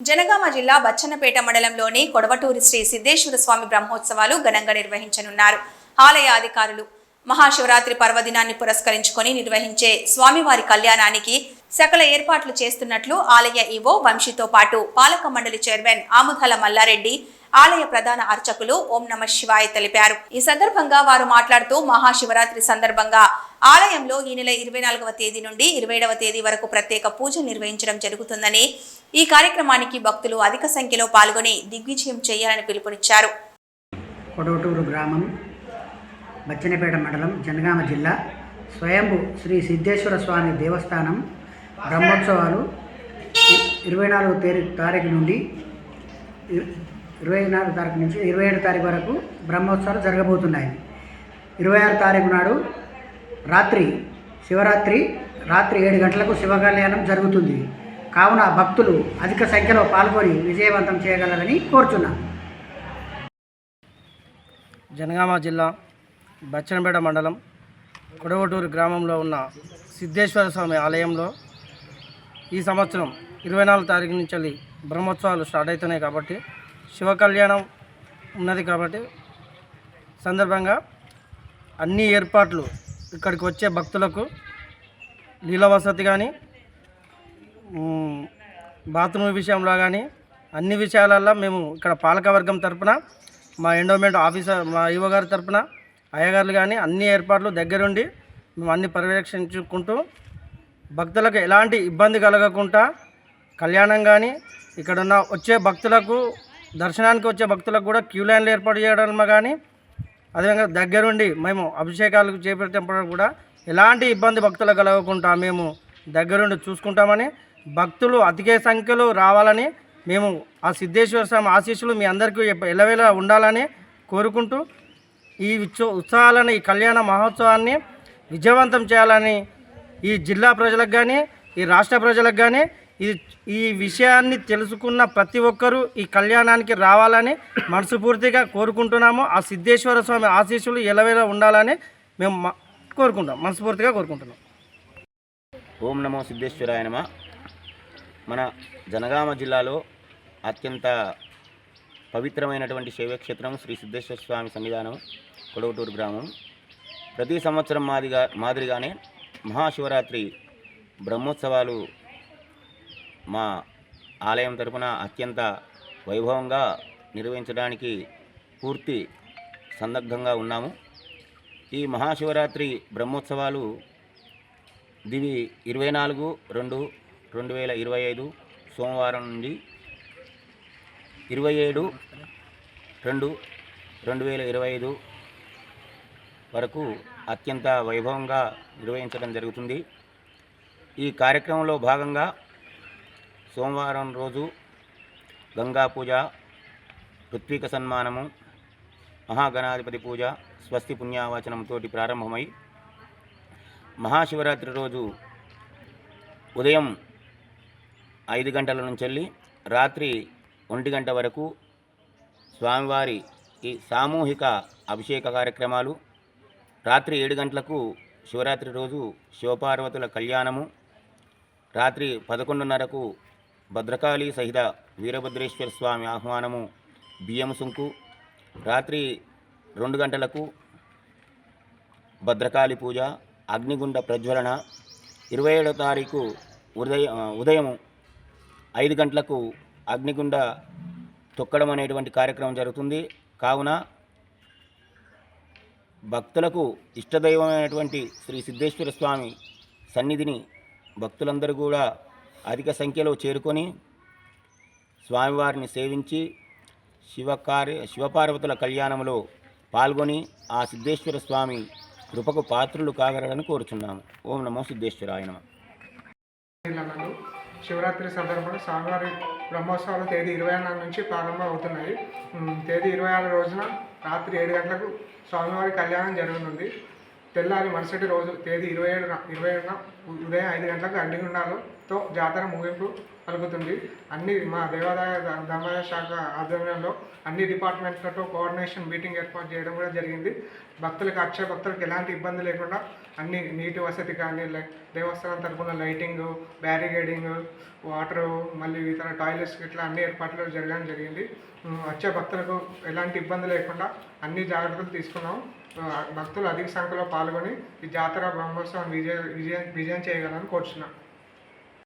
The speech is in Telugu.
జనగామ జిల్లా బచ్చన్నపేట మండలంలోని కొడవటూరి శ్రీ సిద్ధేశ్వర స్వామి బ్రహ్మోత్సవాలు ఘనంగా నిర్వహించనున్నారు. ఆలయ అధికారులు మహాశివరాత్రి పర్వదినాన్ని పురస్కరించుకొని నిర్వహించే స్వామివారి కళ్యాణానికి సకల ఏర్పాట్లు చేస్తున్నట్లు ఆలయ ఈవో వంశీతో పాటు పాలక మండలి చైర్మన్ ఆముదల మల్లారెడ్డి ఆలయ ప్రధాన అర్చకులు ఓం నమ శివాయ తెలిపారు. ఈ సందర్భంగా వారు మాట్లాడుతూ మహాశివరాత్రి సందర్భంగా ఆలయంలో ఈ నెల ఇరవై నాలుగవ తేదీ నుండి ఇరవై ఏడవ తేదీ వరకు ప్రత్యేక పూజలు నిర్వహించడం జరుగుతుందని ఈ కార్యక్రమానికి భక్తులు అధిక సంఖ్యలో పాల్గొని దిగ్విజయం చేయాలని పిలుపునిచ్చారు. కొడవటూరు గ్రామం బచ్చనపేట మండలం జనగామ జిల్లా స్వయంభు శ్రీ సిద్ధేశ్వర స్వామి దేవస్థానం బ్రహ్మోత్సవాలు ఇరవై నాలుగు తేదీ తారీఖు నుండి ఇరవై నాలుగు తారీఖు నుంచి ఇరవై ఏడు తారీఖు వరకు బ్రహ్మోత్సవాలు జరగబోతున్నాయి. ఇరవై ఆరు తారీఖు నాడు రాత్రి శివరాత్రి రాత్రి ఏడు గంటలకు శివ కళ్యాణం జరుగుతుంది. కావున భక్తులు అధిక సంఖ్యలో పాల్గొని విజయవంతం చేయగలరని కోరుచున్నాను జనగామ జిల్లా బచ్చనపేట మండలం కొడవటూరు గ్రామంలో ఉన్న సిద్ధేశ్వర స్వామి ఆలయంలో ఈ సంవత్సరం ఇరవై నాలుగు తారీఖు నుంచి బ్రహ్మోత్సవాలు స్టార్ట్ అవుతున్నాయి కాబట్టి శివ కళ్యాణం ఉన్నది కాబట్టి సందర్భంగా అన్ని ఏర్పాట్లు ఇక్కడికి వచ్చే భక్తులకు నీళ్ళ వసతి కానీ బాత్రూమ్ విషయంలో కానీ అన్ని విషయాలల్లో మేము ఇక్కడ పాలకవర్గం తరపున మా ఎండోమెంట్ ఆఫీసర్ మా ఈవో గారి తరపున అయ్యగారులు కానీ అన్ని ఏర్పాట్లు దగ్గరుండి మేము అన్ని పర్యవేక్షించుకుంటూ భక్తులకు ఎలాంటి ఇబ్బంది కలగకుండా కళ్యాణం కానీ ఇక్కడ ఉన్న వచ్చే భక్తులకు దర్శనానికి వచ్చే భక్తులకు కూడా క్యూ లైన్లు ఏర్పాటు చేయడం కానీ అదేవిధంగా దగ్గరుండి మేము అభిషేకాలు చేపట్టేటప్పుడు కూడా ఎలాంటి ఇబ్బంది భక్తులకు కలగకుండా మేము దగ్గరుండి చూసుకుంటామని భక్తులు అతికే సంఖ్యలో రావాలని మేము ఆ సిద్ధేశ్వర స్వామి ఆశీస్సులు మీ అందరికీ ఎలవేలా ఉండాలని కోరుకుంటూ ఈ ఉత్సవ ఉత్సవాలను ఈ కళ్యాణ మహోత్సవాన్ని విజయవంతం చేయాలని ఈ జిల్లా ప్రజలకు కానీ ఈ రాష్ట్ర ప్రజలకు కానీ ఈ ఈ విషయాన్ని తెలుసుకున్న ప్రతి ఒక్కరూ ఈ కళ్యాణానికి రావాలని మనస్ఫూర్తిగా కోరుకుంటున్నాము. ఆ సిద్ధేశ్వర స్వామి ఆశీస్సులు ఎలవేలా ఉండాలని మేము కోరుకుంటాం. మనస్ఫూర్తిగా కోరుకుంటున్నాం. ఓం నమో సిద్ధేశ్వరాయ నమ. మన జనగామ జిల్లాలో అత్యంత పవిత్రమైనటువంటి శైవక్షేత్రం శ్రీ సిద్ధేశ్వర స్వామి సన్నిధానం కొడవటూరు గ్రామం. ప్రతి సంవత్సరం మాదిగా మాదిరిగానే మహాశివరాత్రి బ్రహ్మోత్సవాలు మా ఆలయం తరపున అత్యంత వైభవంగా నిర్వహించడానికి పూర్తి సందగ్ధంగా ఉన్నాము. ఈ మహాశివరాత్రి బ్రహ్మోత్సవాలు దివి ఇరవై నాలుగు రెండు రెండు వేల ఇరవై ఐదు సోమవారం నుండి ఇరవై ఏడు రెండు రెండు వేల ఇరవై ఐదు వరకు అత్యంత వైభవంగా నిర్వహించడం జరుగుతుంది. ఈ కార్యక్రమంలో భాగంగా సోమవారం రోజు గంగా పూజ ఋత్విక సన్మానము మహాగణాధిపతి పూజ స్వస్తి పుణ్యావచనంతో ప్రారంభమై మహాశివరాత్రి రోజు ఉదయం ఐదు గంటల నుంచి వెళ్ళి రాత్రి ఒంటి గంట వరకు స్వామివారి ఈ సామూహిక అభిషేక కార్యక్రమాలు రాత్రి ఏడు గంటలకు శివరాత్రి రోజు శివపార్వతుల కళ్యాణము రాత్రి పదకొండున్నరకు భద్రకాళి సహిత వీరభద్రేశ్వర స్వామి ఆహ్వానము బియ్యం సుంకు రాత్రి రెండు గంటలకు భద్రకాళి పూజ అగ్నిగుండ ప్రజ్వలన ఇరవై ఏడో తారీఖు ఉదయం ఉదయం ఐదు గంటలకు అగ్నిగుండ తొక్కడం అనేటువంటి కార్యక్రమం జరుగుతుంది. కావున భక్తులకు ఇష్టదైవమైనటువంటి శ్రీ సిద్ధేశ్వర స్వామి సన్నిధిని భక్తులందరూ కూడా అధిక సంఖ్యలో చేరుకొని స్వామివారిని సేవించి శివకార్య శివపార్వతుల కళ్యాణంలో పాల్గొని ఆ సిద్ధేశ్వర స్వామి కృపకు పాత్రులు కాగలరని కోరుచున్నాము. ఓం నమో సిద్ధేశ్వరాయ నమః. శివరాత్రి సందర్భంగా స్వామివారి బ్రహ్మోత్సవాలు తేదీ ఇరవై ఆరు నుంచి ప్రారంభం అవుతున్నాయి. తేదీ ఇరవై ఆరు రోజున రాత్రి ఏడు గంటలకు స్వామివారి కళ్యాణం జరగనుంది. తెల్లారి మరుసటి రోజు తేదీ ఇరవై ఏడున ఇరవై ఏడున ఉదయం ఐదు గంటలకు అడ్డిగుండాలతో జాతర ముగింపు కలుగుతుంది అన్ని మా దేవాదాయ ధర్మాదాయ శాఖ ఆధ్వర్యంలో అన్ని డిపార్ట్మెంట్లతో కోఆర్డినేషన్ మీటింగ్ ఏర్పాటు చేయడం కూడా జరిగింది. భక్తులకు అక్షయ భక్తులకు ఎలాంటి ఇబ్బంది లేకుండా అన్ని నీటి వసతి కానీ దేవస్థానం తరఫున లైటింగ్ బ్యారిగేడింగ్ వాటరు మళ్ళీ ఇతర టాయిలెట్స్ ఇట్లా అన్ని ఏర్పాట్లు జరగడం జరిగింది. వచ్చే భక్తులకు ఎలాంటి ఇబ్బంది లేకుండా అన్ని జాగ్రత్తలు తీసుకున్నాము భక్తులు అధిక సంఖ్యలో పాల్గొని ఈ జాతర బ్రహ్మోత్సవం విజయ విజయం విజయం చేయగలని కోరుచున్నాను